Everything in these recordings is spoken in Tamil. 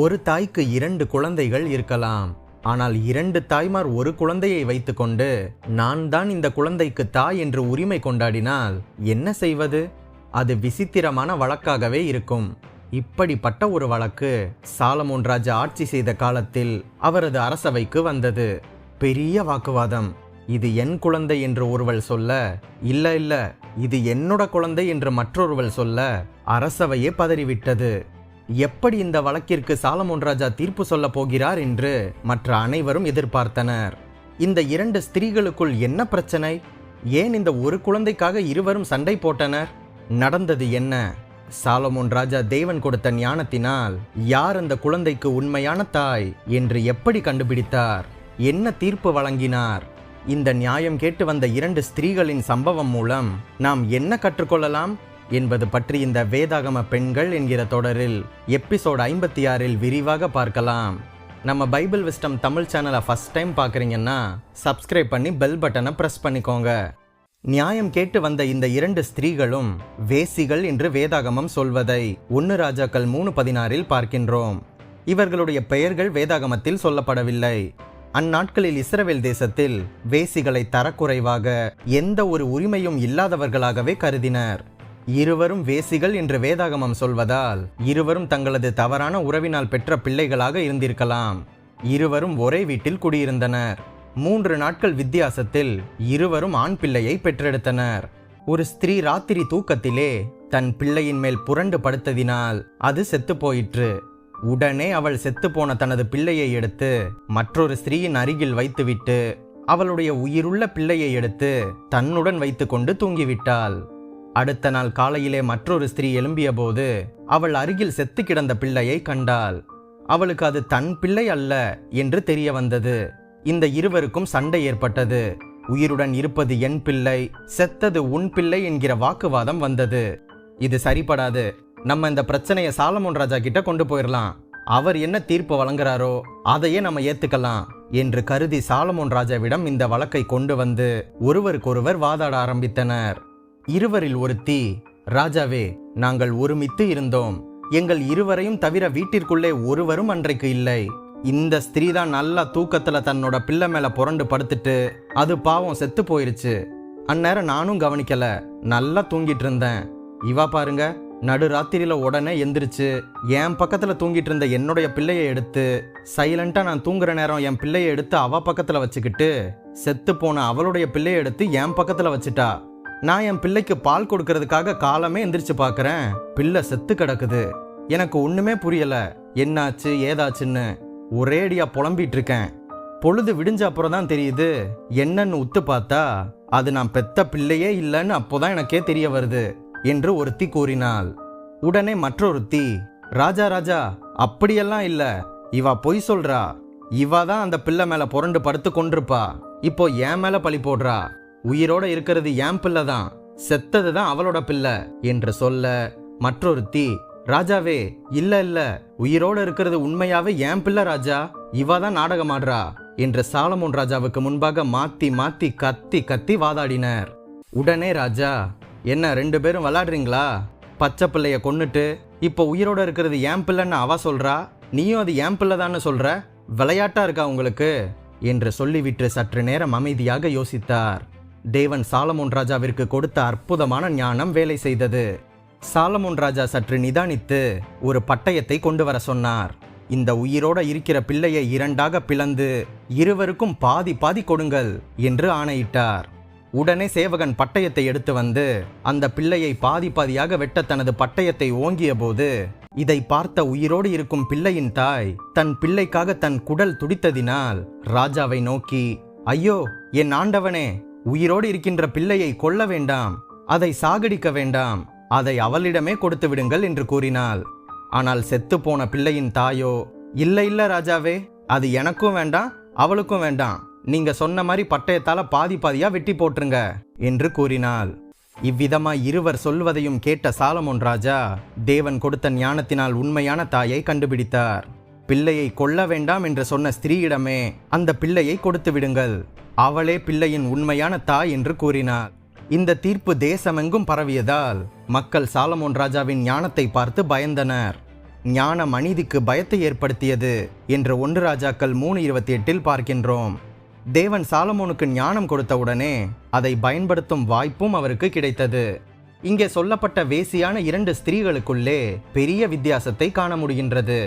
ஒரு தாய்க்கு இரண்டு குழந்தைகள் இருக்கலாம். ஆனால் இரண்டு தாய்மார் ஒரு குழந்தையை வைத்துக்கொண்டு நான் தான் இந்த குழந்தைக்கு தாய் என்று உரிமை கொண்டாடினால் என்ன செய்வது? அது விசித்திரமான வழக்காகவே இருக்கும். இப்படிப்பட்ட ஒரு வழக்கு சாலமோன் ராஜா ஆட்சி செய்த காலத்தில் அவரது அரசவைக்கு வந்தது. பெரிய வாக்குவாதம். இது என் குழந்தை என்று ஒருவள் சொல்ல இல்ல இல்ல இது என்னோட குழந்தை என்று மற்றொருவள் சொல்ல அரசவையே பதறிவிட்டது. எப்படி இந்த வழக்கிற்கு சாலமோன் ராஜா தீர்ப்பு சொல்ல போகிறார் என்று மற்ற அனைவரும் எதிர்பார்த்தனர். இந்த இரண்டு ஸ்திரீகளுக்குள் என்ன பிரச்சனை? ஏன் இந்த ஒரு குழந்தைக்காக இருவரும் சண்டை போட்டனர்? நடந்தது என்ன? சாலமோன் ராஜா தேவன் கொடுத்த ஞானத்தினால் யார் அந்த குழந்தைக்கு உண்மையான தாய் என்று எப்படி கண்டுபிடித்தார்? என்ன தீர்ப்பு வழங்கினார்? இந்த நியாயம் கேட்டு வந்த இரண்டு ஸ்திரீகளின் சம்பவம் மூலம் நாம் என்ன கற்றுக்கொள்ளலாம்? என்பது பற்றி இந்த வேதாகம பெண்கள் என்கிற தொடரில் எபிசோட் ஐம்பத்தி ஆறில் விரிவாக பார்க்கலாம். நம்ம பைபிள் விஸ்டம் தமிழ் சேனலை ஃபர்ஸ்ட் டைம் பார்க்குறீங்கன்னா சப்ஸ்கிரைப் பண்ணி பெல் பட்டனை ப்ரெஸ் பண்ணிக்கோங்க. நியாயம் கேட்டு வந்த இந்த இரண்டு ஸ்திரீகளும் வேசிகள் என்று வேதாகமம் சொல்வதை ஒன்னு ராஜாக்கள் மூணு பதினாறில் பார்க்கின்றோம். இவர்களுடைய பெயர்கள் வேதாகமத்தில் சொல்லப்படவில்லை. அந்நாட்களில் இஸ்ரவேல் தேசத்தில் வேசிகளை தரக்குறைவாக எந்த ஒரு உரிமையும் இல்லாதவர்களாகவே கருதினர். இருவரும் வேசிகள் என்று வேதாகமம் சொல்வதால் இருவரும் தங்களது தவறான உறவினால் பெற்ற பிள்ளைகளாக இருந்திருக்கலாம். இருவரும் ஒரே வீட்டில் குடியிருந்தனர். மூன்று நாட்கள் வித்தியாசத்தில் இருவரும் ஆண் பிள்ளையை பெற்றெடுத்தனர். ஒரு ஸ்திரீ ராத்திரி தூக்கத்திலே தன் பிள்ளையின் மேல் புரண்டு படுத்ததினால் அது செத்து போயிற்று. உடனே அவள் செத்துப்போன தனது பிள்ளையை எடுத்து மற்றொரு ஸ்திரீயின் அருகில் வைத்துவிட்டு அவளுடைய உயிருள்ள பிள்ளையை எடுத்து தன்னுடன் வைத்துக்கொண்டு தூங்கிவிட்டாள். அடுத்த நாள் காலையிலே மற்றொரு ஸ்திரீ எழும்பியபோது அவள் அருகில் செத்து கிடந்த பிள்ளையை கண்டாள். அவளுக்கு அது தன் பிள்ளை அல்ல என்று தெரிய வந்தது. இந்த இருவருக்கும் சண்டை ஏற்பட்டது. உயிருடன் இருப்பது என் பிள்ளை செத்தது உன் பிள்ளை என்கிற வாக்குவாதம் வந்தது. இது சரிப்படாது நம்ம இந்த பிரச்சனையை சாலமோன் ராஜா கிட்ட கொண்டு போயிடலாம் அவர் என்ன தீர்ப்பு வழங்குறாரோ அதையே நம்ம ஏத்துக்கலாம் என்று கருதி சாலமோன் ராஜாவிடம் இந்த வழக்கை கொண்டு வந்து ஒருவருக்கொருவர் வாதாட ஆரம்பித்தனர். இருவரில் ஒருத்தி. ராஜாவே நாங்கள் ஒருமித்து இருந்தோம். எங்கள் இருவரையும் தவிர வீட்டிற்குள்ளே ஒருவரும் அன்றைக்கு இல்லை. இந்த ஸ்திரீ தான் நல்லா தூக்கத்துல தன்னோட பிள்ளை மேல புரண்டு படுத்துட்டு அது பாவம் செத்து போயிருச்சு. அந்நேரம் நானும் கவனிக்கல. நல்லா தூங்கிட்டு இருந்தேன். இவா பாருங்க நடு ராத்திரியில உடனே எந்திரிச்சு என் பக்கத்துல தூங்கிட்டு இருந்த என்னுடைய பிள்ளையை எடுத்து சைலண்டா நான் தூங்குற நேரம் என் பிள்ளையை எடுத்து அவ பக்கத்துல வச்சுக்கிட்டு செத்து போன அவளுடைய பிள்ளையை எடுத்து என் பக்கத்துல வச்சுட்டா. நான் என் பிள்ளைக்கு பால் கொடுக்கறதுக்காக காலமே எந்திரிச்சு பார்க்கறேன். பிள்ளை செத்து கிடக்குது. எனக்கு ஒன்றுமே புரியல. என்னாச்சு ஏதாச்சுன்னு ஒரேடியாக புலம்பிட்டு இருக்கேன். பொழுது விடிஞ்ச அப்புறம் தான் தெரியுது. என்னன்னு உத்து பார்த்தா அது நான் பெத்த பிள்ளையே இல்லைன்னு அப்போதான் எனக்கே தெரிய வருது என்று ஒருத்தி கூறினாள். உடனே மற்றொருத்தி ராஜா ராஜா அப்படியெல்லாம் இல்லை. இவா பொய் சொல்றா. இவா தான் அந்த பிள்ளை மேல புரண்டு படுத்து கொண்டிருப்பா. இப்போ என் மேல பழி போடுறா. உயிரோட இருக்கிறது என் பிள்ளை தான். செத்தது தான் அவளோட பிள்ளை என்று சொல்ல மற்றொருத்தி ராஜாவே இல்ல இல்ல உயிரோட இருக்கிறது உண்மையாவே என் பிள்ளை ராஜா இவ தான் நாடகம் ஆடுறா என்று சாலமோன் ராஜாவுக்கு முன்பாக மாத்தி மாத்தி கத்தி கத்தி வாதாடினர். உடனே ராஜா என்ன ரெண்டு பேரும் விளாடுறீங்களா பச்சை பிள்ளைய கொன்னுட்டு இப்போ உயிரோட இருக்கிறது என் பிள்ளைன்னு அவ சொல்றா? நீயும் அது என் பிள்ளை சொல்ற? விளையாட்டா இருக்கா உங்களுக்கு? என்று சொல்லிவிட்டு சற்று நேரம் அமைதியாக யோசித்தார். தேவன் சாலமோன் ராஜாவிற்கு கொடுத்த அற்புதமான ஞானம் வேலை செய்தது. சாலமோன் ராஜா சற்று நிதானித்து ஒரு பட்டயத்தை கொண்டு வர சொன்னார். இந்த உயிரோட இருக்கிற பிள்ளையை இரண்டாக பிளந்து இருவருக்கும் பாதி பாதி கொடுங்கள் என்று ஆணையிட்டார். உடனே சேவகன் பட்டயத்தை எடுத்து வந்து அந்த பிள்ளையை பாதி பாதியாக வெட்ட தனது பட்டயத்தை ஓங்கிய போது இதை பார்த்த உயிரோடு இருக்கும் பிள்ளையின் தாய் தன் பிள்ளைக்காக தன் குடல் துடித்ததினால் ராஜாவை நோக்கி ஐயோ என் ஆண்டவனே உயிரோடு இருக்கின்ற பிள்ளையை கொல்ல வேண்டாம் அதை சாகடிக்க வேண்டாம் அதை அவளிடமே கொடுத்து விடுங்கள் என்று கூறினாள். ஆனால் செத்துப்போன பிள்ளையின் தாயோ இல்ல இல்ல ராஜாவே அது எனக்கும் வேண்டாம் அவளுக்கும் வேண்டாம். நீங்க சொன்ன மாதிரி பட்டயத்தால பாதி பாதியா வெட்டி போட்டுருங்க என்று கூறினாள். இவ்விதமாய் இருவர் சொல்வதையும் கேட்ட சாலமோன் ராஜா தேவன் கொடுத்த ஞானத்தினால் உண்மையான தாயை கண்டுபிடித்தார். பிள்ளையை கொல்ல வேண்டாம் என்று சொன்ன ஸ்திரீயிடமே அந்த பிள்ளையை கொடுத்து விடுங்கள். அவளே பிள்ளையின் உண்மையான தாய் என்று கூறினார் இந்த தீர்ப்பு தேசமெங்கும் பரவியதால் மக்கள் சாலமோன் ராஜாவின் ஞானத்தை பார்த்து பயந்தனர். ஞானம் அநீதிக்கு பயத்தை ஏற்படுத்தியது என்று ஒன்று ராஜாக்கள் மூணு இருபத்தி எட்டில் பார்க்கின்றோம். தேவன் சாலமோனுக்கு ஞானம் கொடுத்தவுடனே அதை பயன்படுத்தும் வாய்ப்பும் அவருக்கு கிடைத்தது. இங்கே சொல்லப்பட்ட வேசியான இரண்டு ஸ்திரீகளுக்குள்ளே பெரிய வித்தியாசத்தை காண முடிகின்றது.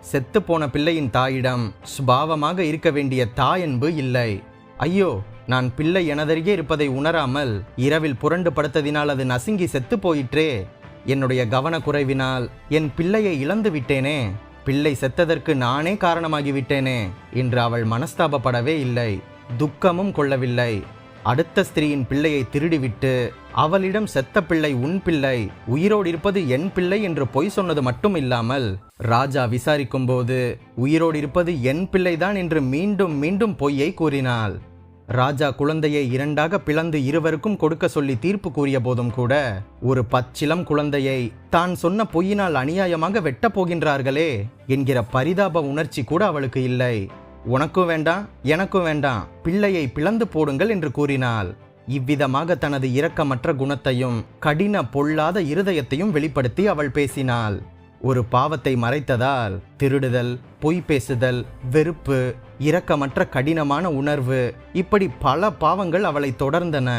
செத்துப்போன பிள்ளையின் தாயிடம் சுபாவமாக இருக்க வேண்டிய தாயன்பு இல்லை. ஐயோ நான் பிள்ளை எனதருகே இருப்பதை உணராமல் இரவில் புரண்டு படுத்ததினால் அது நசுங்கி செத்து போயிற்றே. என்னுடைய கவனக்குறைவினால் என் பிள்ளையை இழந்து விட்டேனே. பிள்ளை செத்ததற்கு நானே காரணமாகிவிட்டேனே என்று அவள் மனஸ்தாபப்படவே இல்லை. துக்கமும் கொள்ளவில்லை. அடுத்த ஸ்திரீயின் பிள்ளையை திருடிவிட்டு அவளிடம் செத்த பிள்ளை உன் பிள்ளை உயிரோடு இருப்பது என் பிள்ளை என்று பொய் சொன்னது மட்டும் இல்லாமல் ராஜா விசாரிக்கும்போது உயிரோடு இருப்பது என் பிள்ளைதான் என்று மீண்டும் மீண்டும் பொய்யை கூறினாள். ராஜா குழந்தையை இரண்டாக பிளந்து இருவருக்கும் கொடுக்க சொல்லி தீர்ப்பு கூறிய போதும் கூட ஒரு பச்சிலம் குழந்தையை தான் சொன்ன பொய்யினால் அநியாயமாக வெட்டப் போகின்றார்களே என்கிற பரிதாப உணர்ச்சி கூட அவளுக்கு இல்லை. உனக்கும் வேண்டாம் எனக்கும் வேண்டாம் பிள்ளையை பிளந்து போடுங்கள் என்று கூறினாள். இவ்விதமாக தனது இரக்கமற்ற குணத்தையும் கடின பொல்லாத இருதயத்தையும் வெளிப்படுத்தி அவள் பேசினாள். ஒரு பாவத்தை மறைத்ததால் திருடுதல் பொய் பேசுதல் வெறுப்பு இரக்கமற்ற கடினமான உணர்வு இப்படி பல பாவங்கள் அவளை தொடர்ந்தன.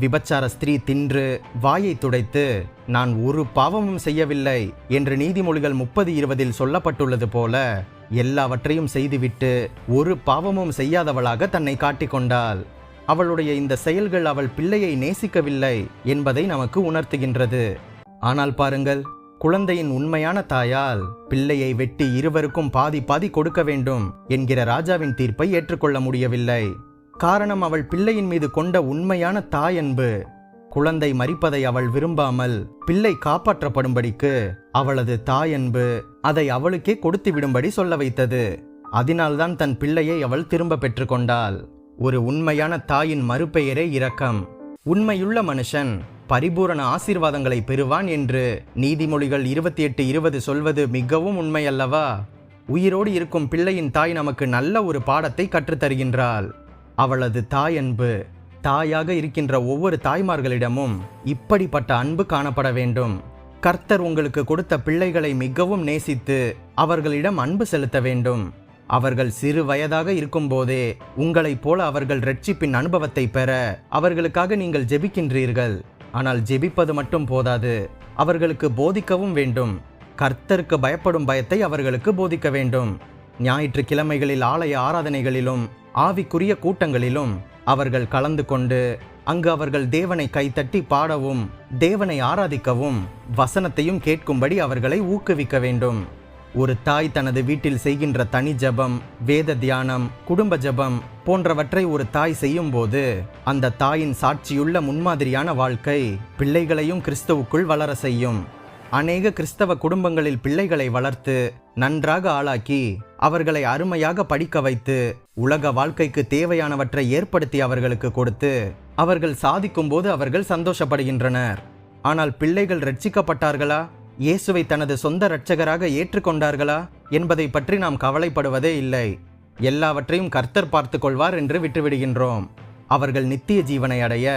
விபச்சார ஸ்திரீ தின்று வாயை துடைத்து நான் ஒரு பாவமும் செய்யவில்லை என்று நீதிமொழிகள் முப்பது இருபதில் சொல்லப்பட்டுள்ளது போல எல்லாவற்றையும் செய்துவிட்டு ஒரு பாவமும் செய்யாதவளாக தன்னை காட்டிக்கொண்டாள். அவளுடைய இந்த செயல்கள் அவள் பிள்ளையை நேசிக்கவில்லை என்பதை நமக்கு உணர்த்துகின்றது. ஆனால் பாருங்கள் குழந்தையின் உண்மையான தாயால் பிள்ளையை வெட்டி இருவருக்கும் பாதி பாதி கொடுக்க வேண்டும் என்கிற ராஜாவின் தீர்ப்பை ஏற்றுக்கொள்ள முடியவில்லை. காரணம் அவள் பிள்ளையின் மீது கொண்ட உண்மையான தாயன்பு. குழந்தை மறிப்பதை அவள் விரும்பாமல் பிள்ளை காப்பாற்றப்படும்படிக்கு அவளது தாயன்பு அதை அவளுக்கே கொடுத்து விடும்படி சொல்ல வைத்தது. அதனால்தான் தன் பிள்ளையை அவள் திரும்ப பெற்றுக்கொண்டாள். ஒரு உண்மையான தாயின் மறுபெயரே இரக்கம். உண்மையுள்ள மனுஷன் பரிபூரண ஆசீர்வாதங்களை பெறுவான் என்று நீதிமொழிகள் இருபத்தி எட்டு இருபது சொல்வது மிகவும் உண்மை அல்லவா உயிரோடு இருக்கும் பிள்ளையின் தாய் நமக்கு நல்ல ஒரு பாடத்தை கற்றுத்தருகின்றாள். அவளது தாய் அன்பு தாயாக இருக்கின்ற ஒவ்வொரு தாய்மார்களிடமும் இப்படிப்பட்ட அன்பு காணப்பட வேண்டும். கர்த்தர் உங்களுக்கு கொடுத்த பிள்ளைகளை மிகவும் நேசித்து அவர்களிடம் அன்பு செலுத்த வேண்டும். அவர்கள் சிறு வயதாக இருக்கும்போதே உங்களைப் போல அவர்கள் ரட்சிப்பின் அனுபவத்தை பெற அவர்களுக்காக நீங்கள் ஜெபிக்கின்றீர்கள். ஆனால் ஜெபிப்பது மட்டும் போதாது அவர்களுக்கு போதிக்கவும் வேண்டும். கர்த்தருக்கு பயப்படும் பயத்தை அவர்களுக்கு போதிக்க வேண்டும். ஞாயிற்றுக்கிழமைகளில் ஆலய ஆராதனைகளிலும் ஆவிக்குரிய கூட்டங்களிலும் அவர்கள் கலந்து கொண்டு அங்கு அவர்கள் தேவனை கைத்தட்டி பாடவும் தேவனை ஆராதிக்கவும் வசனத்தையும் கேட்கும்படி அவர்களை ஊக்குவிக்க வேண்டும். ஒரு தாய் தனது வீட்டில் செய்கின்ற தனி ஜபம் வேத தியானம் குடும்ப ஜபம் போன்றவற்றை ஒரு தாய் செய்யும்போது அந்த தாயின் சாட்சியுள்ள முன்மாதிரியான வாழ்க்கை பிள்ளைகளையும் கிறிஸ்துவுக்குள் வளர செய்யும். அநேக கிறிஸ்தவ குடும்பங்களில் பிள்ளைகளை வளர்த்து நன்றாக ஆளாக்கி அவர்களை அருமையாக படிக்க வைத்து உலக வாழ்க்கைக்கு தேவையானவற்றை ஏற்படுத்தி அவர்களுக்கு கொடுத்து அவர்கள் சாதிக்கும்போது அவர்கள் சந்தோஷப்படுகின்றனர். ஆனால் பிள்ளைகள் ரட்சிக்கப்பட்டார்களா? இயேசுவை தனது சொந்த இரட்சகராக ஏற்றுக்கொண்டார்களா என்பதை பற்றி நாம் கவலைப்படுவதே இல்லை. எல்லாவற்றையும் கர்த்தர் பார்த்து கொள்வார் என்று விட்டுவிடுகின்றோம். அவர்கள் நித்திய ஜீவனை அடைய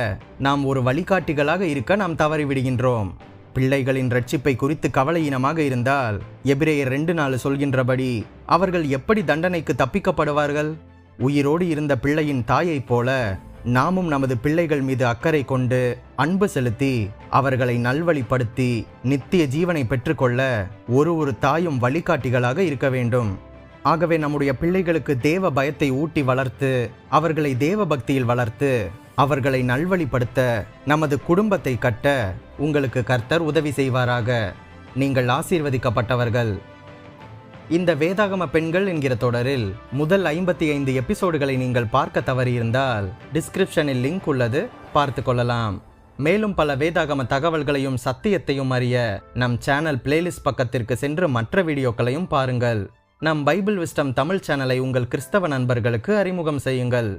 நாம் ஒரு வழிகாட்டிகளாக இருக்க நாம் தவறிவிடுகின்றோம். பிள்ளைகளின் ரட்சிப்பை குறித்து கவலையினமாக இருந்தால் எபிரேயர் ரெண்டு நாள் சொல்கின்றபடி அவர்கள் எப்படி தண்டனைக்கு தப்பிக்கப்படுவார்கள்? உயிரோடு இருந்த பிள்ளையின் தாயைப் போல நாமும் நமது பிள்ளைகள் மீது அக்கறை கொண்டு அன்பு செலுத்தி அவர்களை நல்வழிப்படுத்தி நித்திய ஜீவனை பெற்றுக்கொள்ள ஒரு ஒரு தாயும் வழிகாட்டிகளாக இருக்க வேண்டும். ஆகவே நம்முடைய பிள்ளைகளுக்கு தேவ பயத்தை ஊட்டி வளர்த்து அவர்களை தேவ பக்தியில் வளர்த்து அவர்களை நல்வழிப்படுத்த நமது குடும்பத்தை கட்ட உங்களுக்கு கர்த்தர் உதவி செய்வாராக. நீங்கள் ஆசீர்வதிக்கப்பட்டவர்கள். இந்த வேதாகம பெண்கள் என்கிற தொடரில் முதல் ஐம்பத்தி ஐந்து எபிசோடுகளை நீங்கள் பார்க்க தவறியிருந்தால் டிஸ்கிரிப்ஷனில் லிங்க் உள்ளது பார்த்து கொள்ளலாம். மேலும் பல வேதாகம தகவல்களையும் சத்தியத்தையும் அறிய நம் சேனல் பிளேலிஸ்ட் பக்கத்திற்கு சென்று மற்ற வீடியோக்களையும் பாருங்கள். நம் பைபிள் விஸ்டம் தமிழ் சேனலை உங்கள் கிறிஸ்தவ நண்பர்களுக்கு அறிமுகம் செய்யுங்கள்.